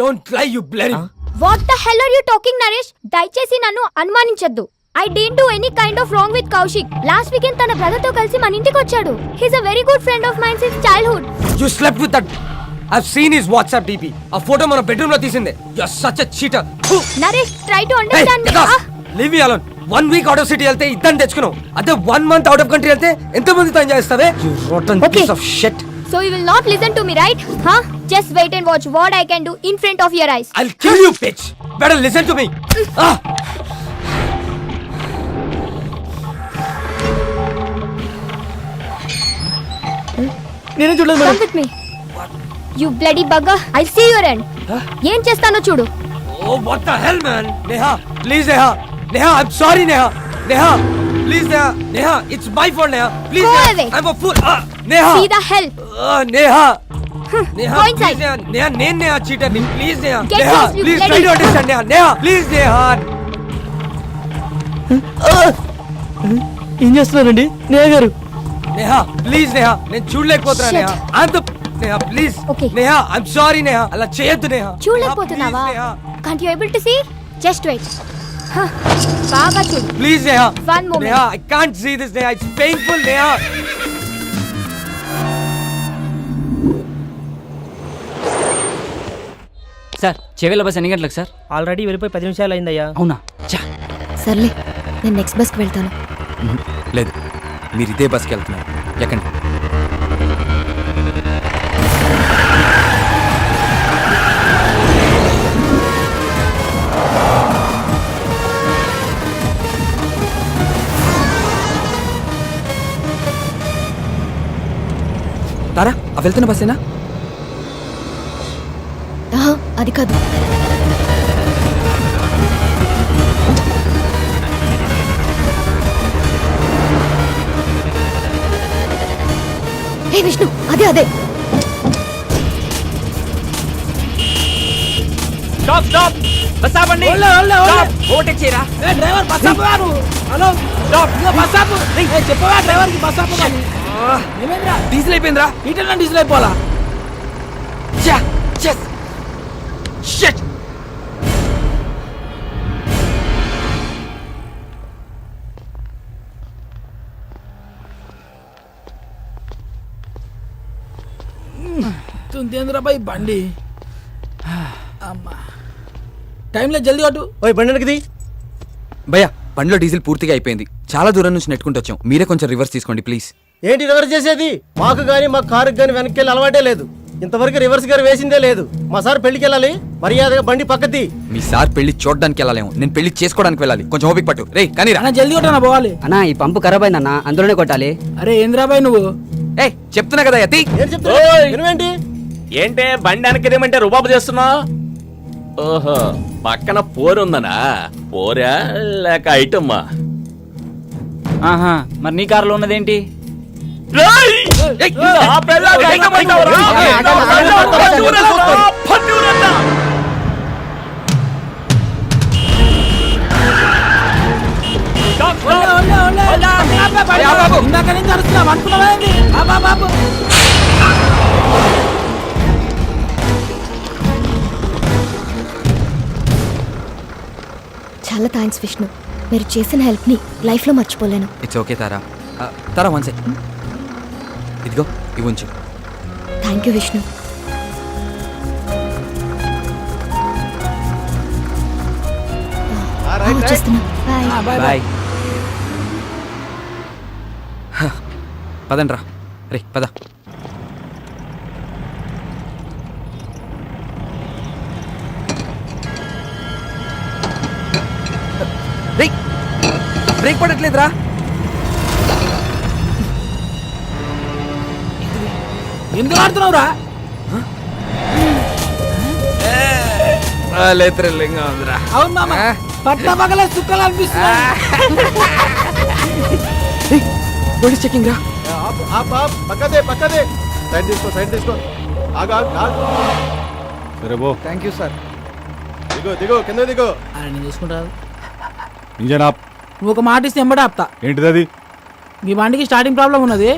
Don't lie you bloody what the hell are you talking Naresh దయచేసి నన్ను అనుమానించొద్దు. I didn't do any kind of wrong with Kaushik last weekend తన బ్రదర్తో కలిసి మన ఇంటికి వచ్చాడు. He's a very good friend of mine since childhood you slept with that I seen his WhatsApp DP ఆ photo మన బెడ్రూమ్లో తీసిందే you are such a cheater Naresh try to understand me leave me alone one week out of city వెళ్తే ఇద్దరు తెచ్చుకున్నావు. అదే one month out of country వెళ్తే ఎంత మందితో ఎంజాయ్ చేస్తావే you rotten. Piece of shit so you will not listen to me right హా just wait and watch what I can do in front of your eyes I'll kill you, bitch. Better listen to me. Ah. నేనే చూడలేదు come madam with me you bloody bugger I see your end ఏం చేస్తానో చూడు Oh, what the hell, man? Neha, please, Neha. Neha, I'm sorry, Neha. Neha, please, Neha. Neha, it's my fault, Neha. Please, Go Neha. away. I'm a fool. Ah, Neha. See the help Ah, Go please, inside. Neha. Neha, నేను Neha cheater ని. Please, Neha. Get Neha, lost, you please try bloody- understand, Neha. Neha, please, Neha. ఏం చేస్తున్నారండి నేహ గారు Neha, please, Neha. నేను చూడలేకపోతున్నా, Shit. The... Neha, please. Okay. Neha, I'm sorry, Neha. అలా చేయొద్దు, Neha. చూడలేకపోతున్నావా. Can't you able to see just wait బాగా చూడు Please, Neha. One moment. Neha, I can't see this, Neha. It's painful, Neha. చెవిల bus ఎన్ని గంటలకు sir? Already వెళ్ళిపోయి పది నిమిషాలు అయిందయ్యా. అవునా? చా సర్లే నేను నెక్స్ట్ బస్కి వెళ్తాను. లేదు మీరు ఇదే బస్కి వెళ్తున్నారు. ఎక్కండి. తారా ఆ వెళ్తున్న బస్సేనా ఆహా, అది కాదు. విష్ణు అదే అదే. స్టాప్ స్టాప్ బస్ ఆపండి ఓవర్టేక్ చేయరా డ్రైవర్ బస్ ఆపు హలో. బస్ ఆపు చెప్పవా డ్రైవర్కి బస్ ఆపు ఏమైందిరా? డీజిల్ అయిపోయిందిరా. ఈటల్ డీజిల్ అయిపోవాలా! షిట్! తుంతేంద్రా బాయ్ బండి? అమ్మా. టైంలో జల్దీ కొట్టు ఓయ్ బండి వెనక్కిది. భయ్యా బండిలో డీజిల్ పూర్తిగా అయిపోయింది. చాలా దూరం నుంచి నెట్టుకుంటూ వచ్చాం. మీరే కొంచెం రివర్స్ తీసుకోండి ప్లీజ్. ఏంటి రివర్స్ చేసేది? మాకు గాని మా కారుకి గాని వెనక్కి వెళ్ళి అలవాటే లేదు. ఇంతవరకు రివర్స్ గారు వేసిందే లేదు. మా సార్ పెళ్ళికి వెళ్ళాలి. మర్యాదగా బండి పక్కది. మీ సార్ పెళ్ళి చూడడానికి వెళ్ళలేము. నేను పెళ్ళి చేసుకోవడానికి వెళ్ళాలి. కొంచెం ఓపిక పట్టు. రే కానీ రా. అన్న జల్దీ కొట్టనా పోవాలి. అన్నా ఈ పంపు ఖరాబ్ అయిందన్న అందులోనే కొట్టాలి. అరే ఏంద్రాబాయ్ నువ్వు? ఏ చెప్తున్నా కదా యతి. ఏం చెప్తున్నా వినవేంటి? ఏంటే బండి వెనకదేమంటే రుబాబు చేస్తున్నావు ఓహో పక్కన పోరుందనా పోరా లేక ఐటమ్మా ఆహా మరి నీ కారులో ఉన్నదేంటి? ఇందాక నుంచి అనుకున్నావా ఏంది? చాలా థ్యాంక్స్ విష్ణు. మీరు చేసిన హెల్ప్ని లైఫ్లో మర్చిపోలేను. It's okay Tara. ఆ, తారా వన్ సెక్. ఇదిగో ఇవి ఉంచు. థ్యాంక్ యూ విష్ణు ఆ, వచ్చేస్తున్నా బాయ్ ఆ, బాయ్ బాయ్ బాయ్ పదండి రా రే పద. రేయ్ బ్రేక్ పడట్లేదురా. ఎందుకు ఆడుతున్నావురా? లేత్రలింగా ఉందిరా. అవును మామ. ఆ. పట్ల పగలే సుక్కలు అనిపిస్తున్నా పోలీస్ చెకింగ్ రా. ఆపు, ఆపు, ఆపు. పక్కదే పక్కదే. సైడ్ తీసుకో సైడ్ తీసుకో. ఆగు ఆగు ఆగు. సరే బో థ్యాంక్ యూ సార్ దిగో దిగో కింద దిగో. అరే నేను చూసుకుంటాను ఇంజన్ ఆప్ నువ్వు ఒక మాట ఇస్తే ఎంబడే ఆపుతా. ఏంటిది అది? మీ బండికి స్టార్టింగ్ ప్రాబ్లం ఉన్నది.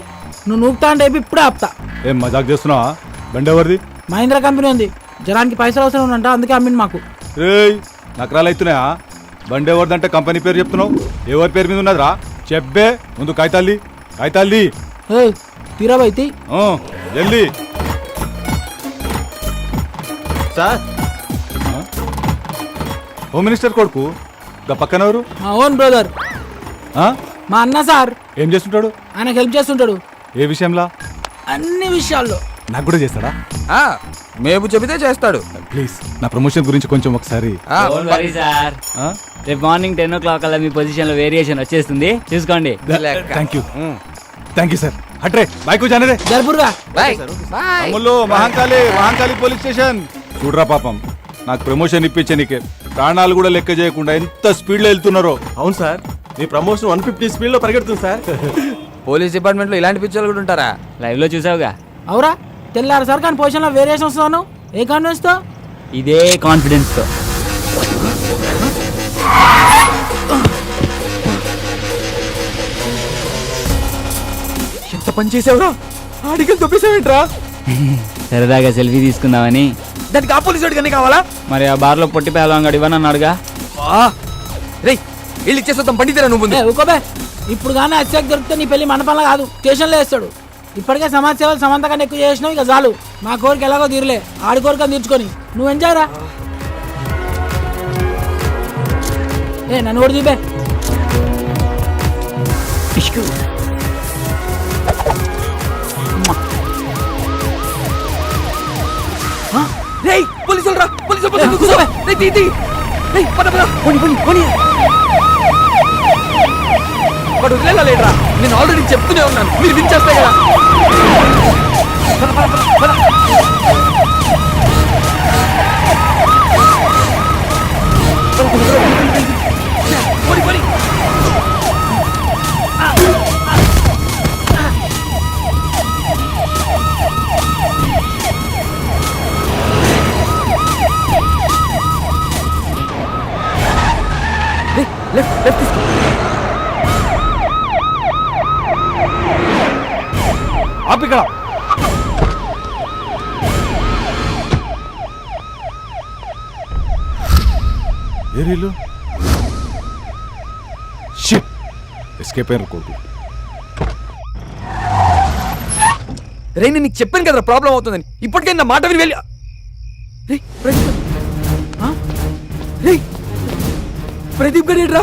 నువ్వు నూపుతా అంటే ఇప్పుడే ఆపుతా. ఏం మజాక్ చేస్తున్నావా? బండి ఎవరిది? మహీంద్రా కంపెనీ ఉంది. జనానికి పైసలు అవసరం ఉందంట అందుకే అమ్మింది మాకు. రేయ్ నకరాలు అవుతున్నాయా? బండి ఎవరిదంటే కంపెనీ పేరు చెప్తున్నావు? ఎవరి పేరు మీద ఉన్నదిరా? చెప్పే ముందు కాగితాల్ది కాగితాల్ది ఏ తీరాబైతి ఆ, జల్దీ. సార్. హోమ్ మినిస్టర్ కొడుకు. గా పక్కన ఎవరు మా ఓన్ బ్రదర్. ఆ? మా అన్న సార్. ఏం చేస్తుంటాడు? ఆయనకు హెల్ప్ చేస్తుంటాడు. ఏ విషయంలా? అన్ని విషయాల్లో. నాకు కూడా చేస్తాడా? ఆ, మేము చెబితే చేస్తాడు. ప్లీజ్ నా ప్రమోషన్ గురించి కొంచెం ఒకసారి. సార్? రేపు మార్నింగ్ టెన్ ఓ క్లాక్ అలా మీ పొజిషన్లో వేరియేషన్ వచ్చేస్తుంది. చూసుకోండి. Thank you thank you sir హట్రే బైకు జానరే జరుపురుగా. Bye bye Ammulu Mahankali Mahankali police station. చూడరా పాపం. నాకు ప్రమోషన్ ఇప్పించే నీకే. ప్రాణాలు కూడా లెక్క చేయకుండా ఎంత స్పీడ్లో వెళ్తున్నారో. అవును సార్ మీ ప్రమోషన్ వన్ ఫిఫ్టీ స్పీడ్లో పరిగెడుతుంది సార్. పోలీస్ డిపార్ట్మెంట్లో ఇలాంటి పిక్చర్లు కూడా ఉంటారా? లైవ్లో చూసావుగా? అవురా తెల్లారు సార్ కానీ పొజిషన్లో వేరియేషన్ వస్తున్నాను ఏ కాన్ఫిడెన్స్తో ఇదే కాన్ఫిడెన్స్తో ఎంత పని చేసావురా? ఆడికలు తొప్పేసావేంట్రా? సరదాగా సెల్ఫీ తీసుకుందామని దానికి ఆ పోలీసు వాడికి అన్నీ కావాలా? మరి ఆ బార్లో పొట్టి పేలవాడు ఇవ్వని అన్నాడుగా రే వీళ్ళు ఇచ్చేస్తాం పండితేరా నువ్వు ముందు. ఊకోబే. ఇప్పుడు కానీ అత్యాక్ దొరికితే నీ పెళ్ళి మండపంలో కాదు స్టేషన్లో వేస్తాడు. ఇప్పటికే సమాజ సేవలు సమంత కన్నా ఎక్కువ చేసినావు ఇక చాలు. మా కోరిక ఎలాగో తీరలే. ఆడి కోరిక తీర్చుకొని. నువ్వు ఎంజాయ్ రా. ఏ నన్ను కూడా చూపే. పోలీసులు రా పోలీసులు పోలీసులు కూర్చో. రేయ్ తీ తీ. రేయ్ పద పద. పోని పోని పోని. వాడు వదిలేలా లేడరా. నేను ఆల్రెడీ చెప్తూనే ఉన్నాను. మీరు వినిచేస్తే కదా. పద, పద, పద, పద. లెఫ్ట్ లెఫ్ట్ తీసుకో ఆపిక్కడ ఏరీలు షిట్ ఎస్కేప్ అయిన కొడుకు. రే నేను నీకు చెప్పాను కదా ప్రాబ్లం అవుతుందని. ఇప్పటికే నా మాట విని వెళ్ళి ప్రదీప్ గారు రా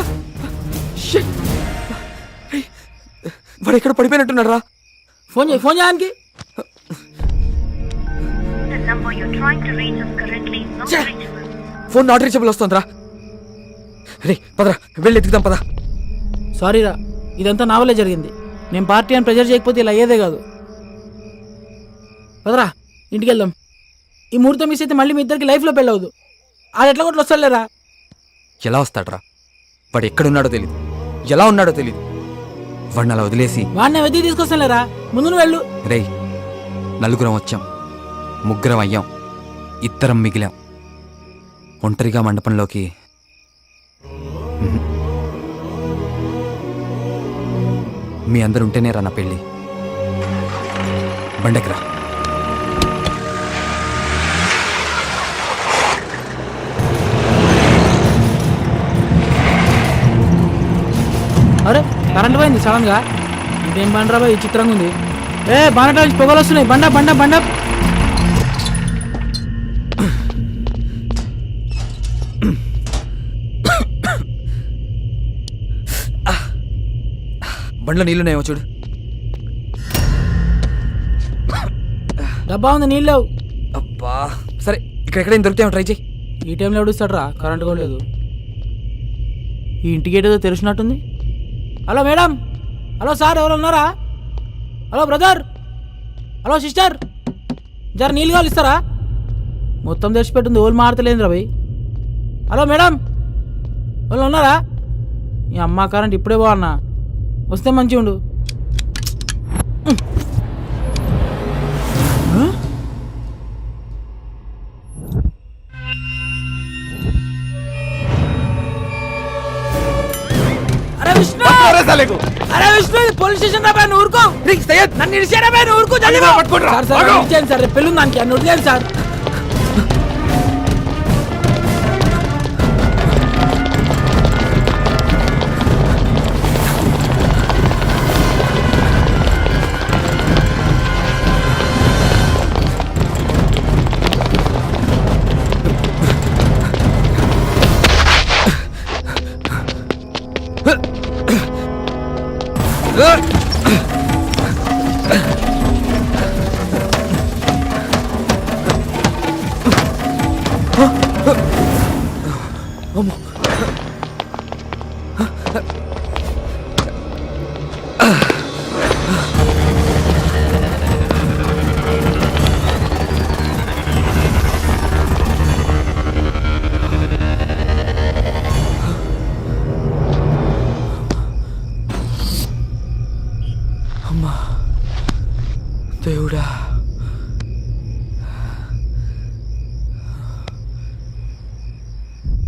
వాడు ఎక్కడ పడిపోయినట్టున్నాడు రా? ఫోన్ చేయి ఫోన్ చేయడానికి. ఫోన్ నాట్ రీచబుల్ వస్తుందిరా. రే పదరా వెళ్ళి ఎత్తుకుదాం పద. సారీ రా ఇదంతా నా వల్లే జరిగింది. నేను పార్టీ అని ప్రెజర్ చేయకపోతే ఇలా అయ్యేదే కాదు. పదరా ఇంటికి వెళ్దాం. ఈ ముహూర్తం మిస్ అయితే మళ్ళీ మీ ఇద్దరికి లైఫ్లో పెళ్ళవద్దు. అది ఎట్లా కొట్లు వస్తాడులేరా ఎలా వస్తాడ్రా? వాడు ఎక్కడున్నాడో తెలియదు ఎలా ఉన్నాడో తెలియదు వాడిని అలా వదిలేసి వాడిని వెతికి తీసుకొస్తానులేరా? ముందు నువ్వు వెళ్ళు. రేయ్ నలుగురం వచ్చాం. ముగ్గురం అయ్యాం. ఇద్దరం మిగిలాం. ఒంటరిగా మండపంలోకి. మీ అందరు ఉంటేనే రా నా పెళ్ళి. బండకిరా అరే కరెంట్ పోయింది సడన్గా? ఇదేం బండరా బాయ్? చిత్రంగా ఉంది. ఏ బండ పొగలు వస్తున్నాయి. బండ బండ బండ బండ్లో నీళ్ళున్నాయేమో చూడు. డబ్బా ఉంది నీళ్ళు లేవు. అబ్బా. సరే ఇక్కడ దొరికితేమో ట్రై చేయి. ఈ టైంలో ఎవడుస్తాడు రా కరెంట్ కూడా లేదు. ఈ ఇంటికి ఏదో తెలిసినట్టుంది హలో మేడం. హలో సార్ ఎవరు ఉన్నారా? Hello brother. Hello sister. జర నీళ్ళు కావాలి ఇస్తారా? మొత్తం తెచ్చిపెట్టింది ఓళ్ళు మారతలేదు రవి హలో మేడం. వాళ్ళు ఉన్నారా? ఈ అమ్మ కరెంట్ ఇప్పుడే బాగున్నా వస్తే మంచిగా ఉండు విష్ణు అరే విష్ణు పోలీస్ స్టేషన్ రా బాయ్, నువ్వు ఊరుకో. నన్ను ఇడిచారా ఊరుకో జల్దీ పో. సార్ సార్ నన్ను ఇడిచేయండి సార్? పెళ్ళి దానికి నన్ను సార్. Vamos.